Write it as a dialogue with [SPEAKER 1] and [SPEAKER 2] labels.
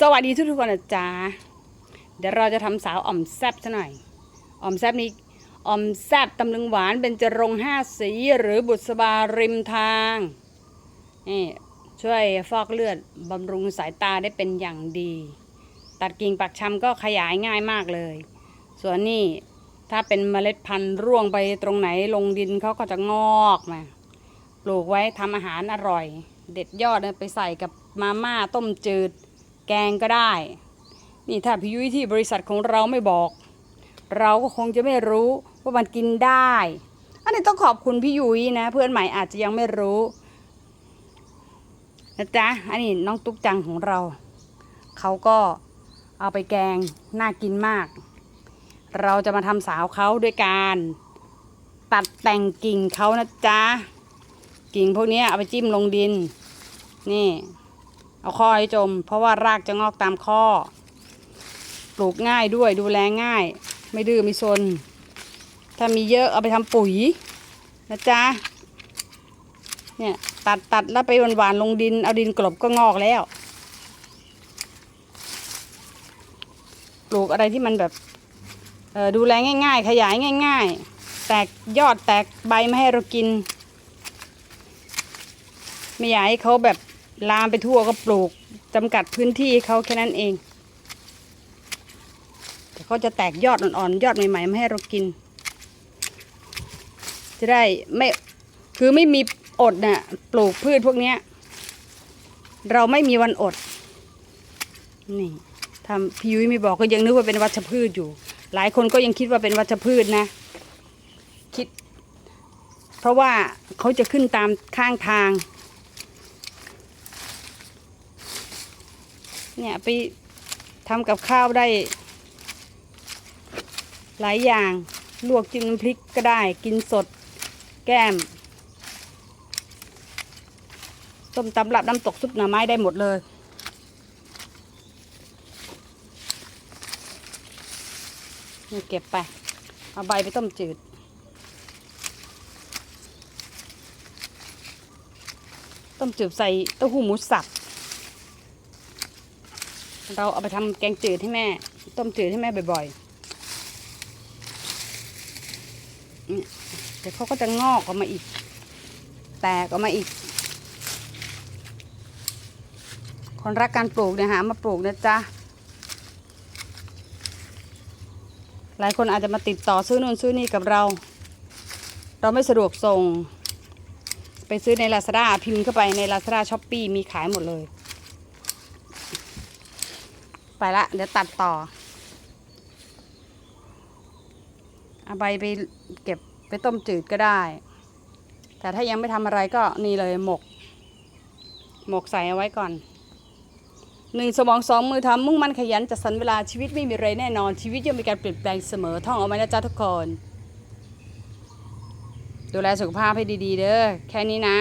[SPEAKER 1] สวัสดีทุกทุกคนนะจ๊ะเดี๋ยวเราจะทำสาวอ่อมแซบซะหน่อยอ่อมแซบนี้อ่อมแซบตำลึงหวานเป็นจรงห้าสีหรือบุษบาริมทางนี่ช่วยฟอกเลือดบำรุงสายตาได้เป็นอย่างดี ตัดกิ่งปักชำก็ขยายง่ายมากเลย ส่วนนี่ถ้าเป็นเมล็ดพันธุ์ร่วงไปตรงไหนลงดินเขาก็จะงอกมาปลูกไว้ทำอาหารอร่อย เด็ดยอดไปใส่กับมาม่าต้มจืด แกงก็ได้ นี่ถ้าพี่ยุ้ยที่บริษัทของเราไม่บอก เราก็คงจะไม่รู้ว่ามันกินได้ อันนี้ต้องขอบคุณพี่ยุ้ยนะ เพื่อนใหม่อาจจะยังไม่รู้นะจ๊ะอันนี้น้องตุ๊กจังของเรา เขาก็เอาไปแกงน่ากินมาก เราจะมาทำสาวเขาด้วยการตัดแต่งกิ่งเขานะจ๊ะ กิ่งพวกนี้เอาไปจิ้มลงดิน นี่ เอาข้อให้จม เพราะว่ารากจะงอกตามข้อ ปลูกง่ายด้วยดูแลง่าย ไม่ดื้อไม่ซน ถ้ามีเยอะเอาไปทำปุ๋ยนะจ๊ะเนี่ยตัดตัดแล้วไปหวานๆลงดิน เอาดินกลบก็งอกแล้ว ปลูกอะไรที่มันแบบดูแลง่ายๆ ขยายง่าย ๆ แตกยอดแตกใบไมาให้เรากิน ไม่อยากให้เขาแบบ ลามไปทั่วก็ปลูกจำกัดพื้นที่เขาแค่นั้นเองแต่เขาจะแตกยอดอ่อนๆยอดใหม่ๆมาให้เรากิน จะได้ไม่คือไม่มีอดน่ะปลูกพืชพวกเนี้ย เราไม่มีวันอด นี่ทำพี่ยุ้ยไม่บอกก็ยังนึกว่าเป็นวัชพืชอยู่ หลายคนก็ยังคิดว่าเป็นวัชพืชนะ คิด เพราะว่าเขาจะขึ้นตามข้างทาง เนี่ยไปทำกับข้าวได้ หลายอย่าง ลวกจิ้มน้ำพริกก็ได้ กินสด แก้มต้มตำรับน้ำตกซุปหน่อไม้ได้หมดเลย นี่เก็บไป เอาใบไปต้มจืดต้มจืดใส่เต้าหู้หมูสับ เราเอาไปทำแกงจืดให้แม่ ต้มจืดให้แม่บ่อยๆเดี๋ยวเขาก็จะงอกออกมาอีก แตกออกมาอีก คนรักการปลูกเนี่ยหามาปลูกนะจ๊ะ หลายคนอาจจะมาติดต่อซื้อนู่นซื้อนี่กับเรา เราไม่สะดวกส่ง ไปซื้อใน Lazada พิมพ์เข้าไปใน Lazada s h o p e e มีขายหมดเลย ไปละ เดี๋ยวตัดต่อเอาใบไปเก็บไปต้มจืดก็ได้ แต่ถ้ายังไม่ทำอะไรก็นี่เลยหมก หมกใส่เอาไว้ก่อนหนึ่งสมองสองมือทำมุ่งมั่นขยันจัดสรรเวลาชีวิตไม่มีไรแน่นอนชีวิตย่อมมีการเปลี่ยนแปลงเสมอท่องเอาไว้นะจ๊ะทุกคน ดูแลสุขภาพให้ดี ๆ เด้อแค่นี้นะ